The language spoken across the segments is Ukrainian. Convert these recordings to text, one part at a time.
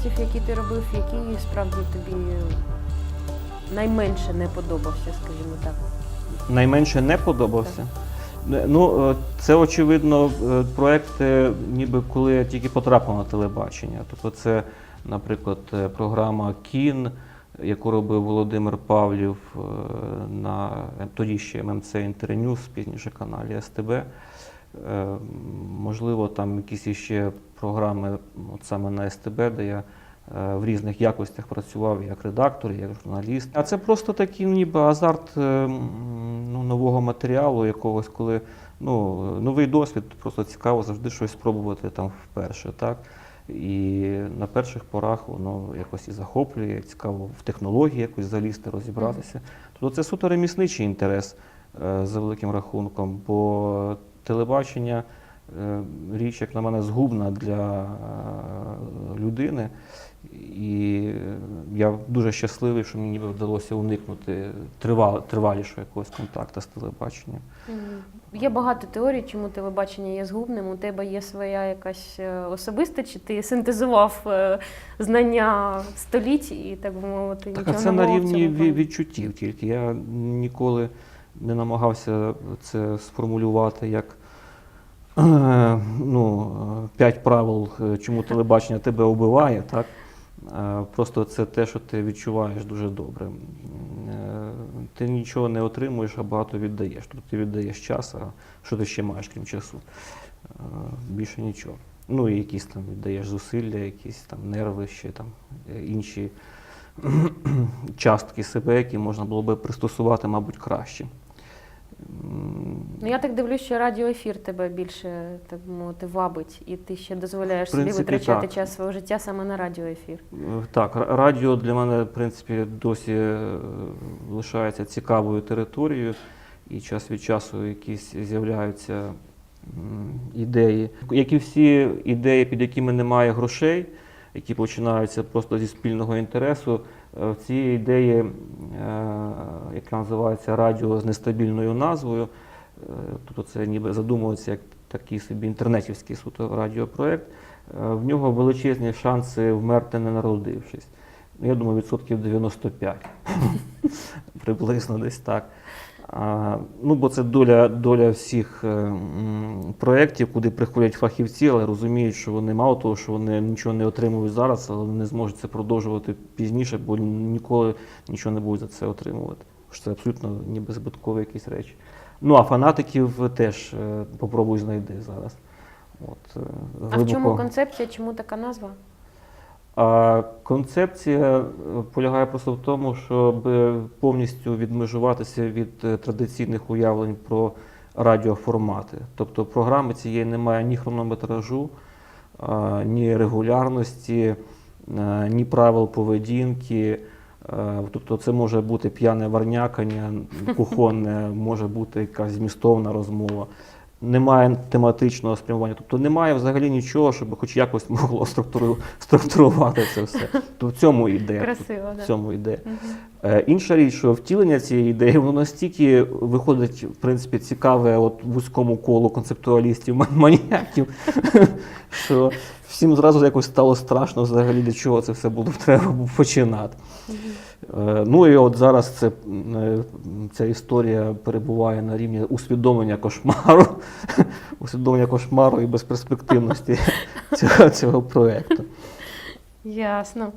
проєктів, які ти робив, який справді тобі найменше не подобався, скажімо так. Найменше не подобався. Не, Ну, е, це очевидно е, проекти, ніби коли я тільки потрапив на телебачення. Тобто, це, наприклад, е, програма Кін, яку робив Володимир Павлів на тоді ще ММЦ Інтерньюз, пізніше каналі СТБ. Е, Можливо, там якісь іще програми от саме на СТБ, де я е, в різних якостях працював як редактор, як журналіст. А це просто такий ніби азарт е, ну, нового матеріалу, якогось, коли ну, новий досвід, просто цікаво завжди щось спробувати там вперше. Так? І на перших порах воно якось і захоплює, цікаво в технології якось залізти, розібратися. Тобто це суто ремісничий інтерес за великим рахунком, бо телебачення е, річ, як на мене, згубна для е, людини. І я дуже щасливий, що мені вдалося уникнути тривал, тривалішого якогось контакту з телебаченням. Є багато теорій, чому телебачення є згубним. У тебе є своя якась е, особиста, чи ти синтезував знання століть і так би мовити, Так, а це на рівні відчуттів тільки. Я ніколи не намагався це сформулювати як ну, п'ять правил, чому телебачення тебе вбиває. Так? Е, Просто це те, що ти відчуваєш дуже добре. Е, Ти нічого не отримуєш, а багато віддаєш. Тобто ти віддаєш час, а що ти ще маєш, крім часу? Е, Більше нічого. Ну і якісь там віддаєш зусилля, якісь там нерви, ще там інші частки себе, які можна було би пристосувати, мабуть, краще. Ну я так дивлюсь, що радіоефір тебе більше так мовити вабить, і ти ще дозволяєш В собі принципі, витрачати так. час свого життя саме на радіоефір. Е, Так, ра- радіо для мене, в принципі, досі е, лишається цікавою територією, і час від часу якісь з'являються м, ідеї. Як і всі ідеї, під якими немає грошей, які починаються просто зі спільного інтересу, е, в ці ідеї, е, яка називається радіо з нестабільною назвою, е, тобто це ніби задумується як такий собі інтернетівський суто радіопроект, е, в нього величезні шанси вмерти не народившись. Ну, Я думаю, відсотків 95. Приблизно десь так. А, ну, бо це доля, доля всіх е, м, проєктів, куди приходять фахівці, але розуміють, що вони мало того, що вони нічого не отримують зараз, але не зможуть це продовжувати пізніше, бо ніколи нічого не будуть за це отримувати. Що це абсолютно ніби збиткові якісь речі. Ну, а фанатиків теж е, попробуй знайди зараз. От, е, А в чому концепція, чому така назва? а концепція е, полягає просто в тому, щоб повністю відмежуватися від традиційних уявлень про радіоформати. Тобто програми цієї немає ні хронометражу, ні регулярності, ні правил поведінки. Е, Тобто це може бути п'яне варнякання, кухонне, може бути якась змістовна розмова. Немає тематичного спрямування, тобто немає взагалі нічого, щоб хоч якось могло структуру, структурувати це все. То в цьому ідея. Красиво, в да. цьому ідея. Е, Інша річ, що втілення цієї ідеї, воно настільки виходить, в принципі, цікаве от вузькому колу концептуалістів, ман- маніяків, що всім зразу якось стало страшно взагалі, для чого це все було треба починати. Е, Ну і от зараз це, е, ця історія перебуває на рівні усвідомлення кошмару, усвідомлення кошмару і безперспективності цього, цього проєкту. Ясно.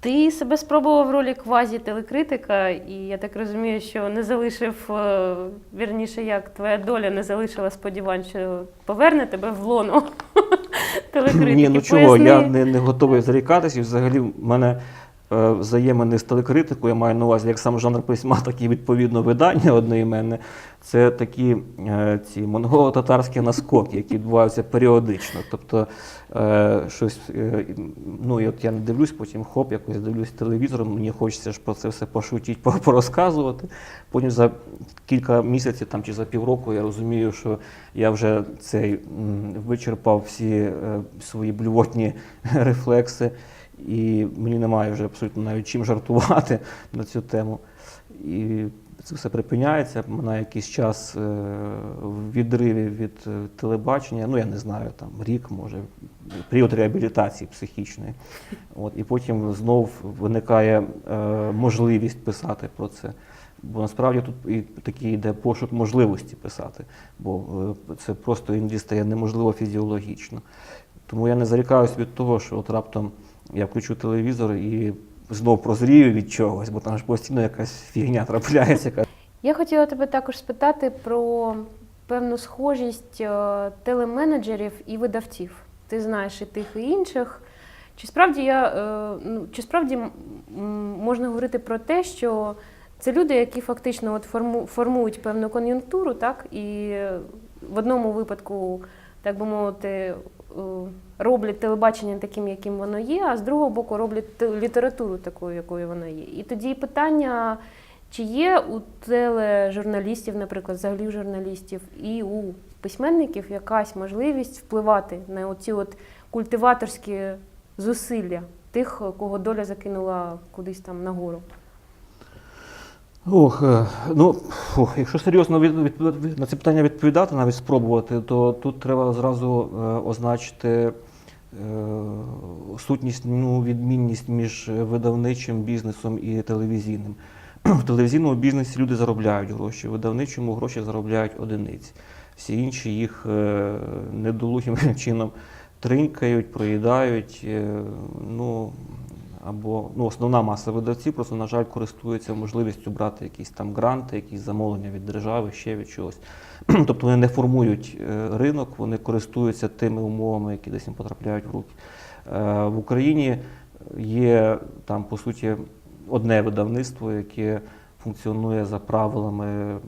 Ти себе спробував в ролі квазі-телекритика, і я так розумію, що не залишив, е, вірніше, як твоя доля не залишила сподівань, що поверне тебе в лоно телекритики. Ні, ну чого, Поясни. я не, не готовий зарікатися. І взагалі в мене взаємини з телекритикою, я маю на увазі як сам жанр письма, так і відповідно видання одноіменне. Це такі е, ці монголо-татарські наскоки, які відбуваються періодично. Тобто е, щось, е, ну і от я не дивлюсь, потім хоп, якось дивлюсь телевізор, мені хочеться ж про це все пошутіть, порозказувати. Потім за кілька місяців там, чи за півроку я розумію, що я вже цей вичерпав всі е, свої блювотні рефлекси, і мені немає вже абсолютно навіть чим жартувати на цю тему. І це все припиняється на якийсь час е, в відриві від е, телебачення, ну я не знаю, там рік, може, період реабілітації психічної. От, і потім знов виникає е, можливість писати про це. Бо насправді тут і такий йде пошук можливості писати, бо це просто іноді стає неможливо фізіологічно. Тому я не зарікаюсь від того, що от раптом я включу телевізор і знов прозрію від чогось, бо там ж постійно якась фігня трапляється. Я хотіла тебе також спитати про певну схожість е, телеменеджерів і видавців. Ти знаєш і тих, і інших. Чи справді я е, ну, чи справді можна говорити про те, що це люди, які фактично от форму, формують певну кон'юнктуру, так і в одному випадку, так би мовити, е, роблять телебачення таким, яким воно є, а з другого боку роблять літературу такою, якою вона є. І тоді питання. Чи є у тележурналістів, наприклад, взагалі журналістів, і у письменників якась можливість впливати на оці от культиваторські зусилля тих, кого доля закинула кудись там нагору? Ох, е, ну фух, якщо серйозно від, від- на це питання відповідати, навіть спробувати, то тут треба зразу е, означити сутнісну відмінність між видавничим бізнесом і телевізійним. В телевізійному бізнесі люди заробляють гроші, в видавничому гроші заробляють одиниці. Всі інші їх е, недолугим чином тринькають, проїдають. е, Ну, або ну, основна маса видавців просто, на жаль, користується можливістю брати якісь там гранти, якісь замовлення від держави, ще від чогось. тобто вони не формують е, ринок, вони користуються тими умовами, які десь їм потрапляють в руки. Е, В Україні є там, по суті, одне видавництво, яке функціонує за правилами е,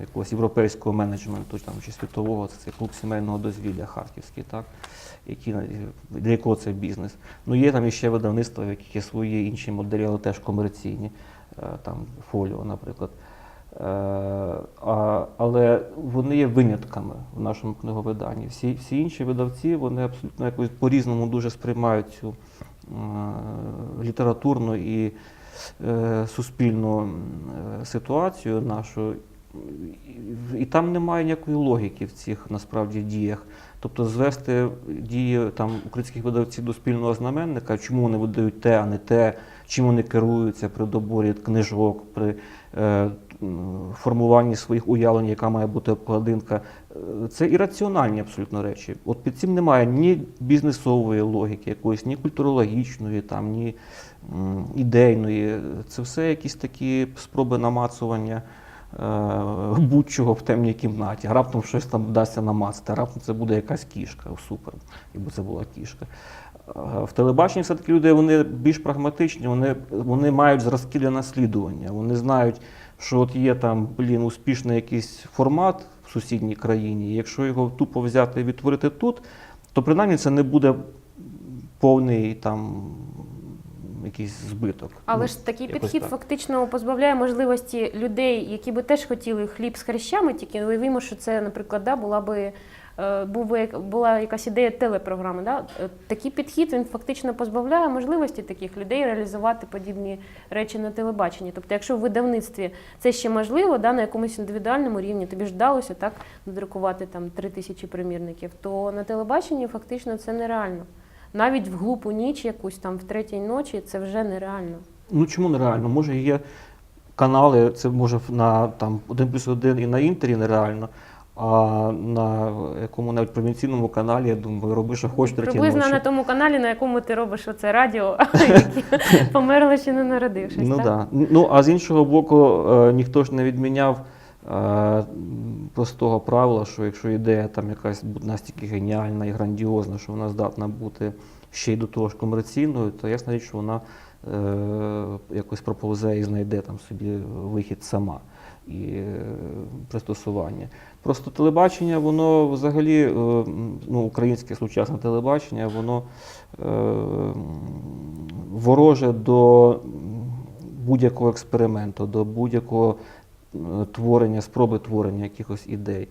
якогось європейського менеджменту там, чи світового, це цей клуб сімейного дозвілля харківський, так? Які, для якого це бізнес. Ну, є там іще видавництва, в яких є свої інші моделі, але теж комерційні, е, там фоліо, наприклад. Е, а, але вони є винятками в нашому книговиданні. Всі, всі інші видавці вони абсолютно якось по-різному дуже сприймають цю е, літературну і е, суспільну е, ситуацію нашу. І- там немає ніякої логіки в цих насправді діях. Тобто звести дії там українських видавців до спільного знаменника, чому вони видають те, а не те, чим вони керуються при доборі книжок, при е, формуванні своїх уявлень, яка має бути обкладинка. Е, Це ірраціональні абсолютно речі. От під цим немає ні бізнесової логіки, якоїсь, ні культурологічної, там, ні м, ідейної. Це все якісь такі спроби намацування будь-чого в темній кімнаті. Раптом щось там вдасться намацати, раптом це буде якась кішка. Супер, якби це була кішка. Е, В телебаченні все-таки люди вони більш прагматичні, вони, вони мають зразки для наслідування. Вони знають, що от є там, блін, успішний якийсь формат в сусідній країні. Якщо його тупо взяти і відтворити тут, то принаймні це не буде повний там якийсь збиток. Але Ну, ж такий підхід так. фактично позбавляє можливості людей, які би теж хотіли хліб з хрещами, тільки уявімо, що це, наприклад, да, була би. е, Був би була якась ідея телепрограми. Да? Е, Такий підхід він фактично позбавляє можливості таких людей реалізувати подібні речі на телебаченні. Тобто, якщо в видавництві це ще можливо, да, на якомусь індивідуальному рівні тобі ж вдалося так надрукувати там три тисячі примірників, то на телебаченні фактично це нереально. Навіть в глупу ніч, якусь там в третій ночі, це вже нереально. Ну чому нереально? Може є канали, це може на там 1 плюс 1 і на інтері нереально, а на якому навіть провінційному каналі, я думаю, роби, що хочеш третій Приблизно ночі. на тому каналі, на якому ти робиш оце радіо, які померли ще не народившись. Ну так? да. Ну а з іншого боку, е, ніхто ж не відміняв простого правила, що якщо ідея там якась настільки геніальна і грандіозна, що вона здатна бути ще й до того ж комерційною, то ясна річ, що вона е, якось проповзе і знайде там собі вихід сама і е, пристосування. Просто телебачення, воно взагалі, е, ну, українське сучасне телебачення, воно вороже до будь-якого експерименту, до будь-якого творення, спроби творення якихось ідей.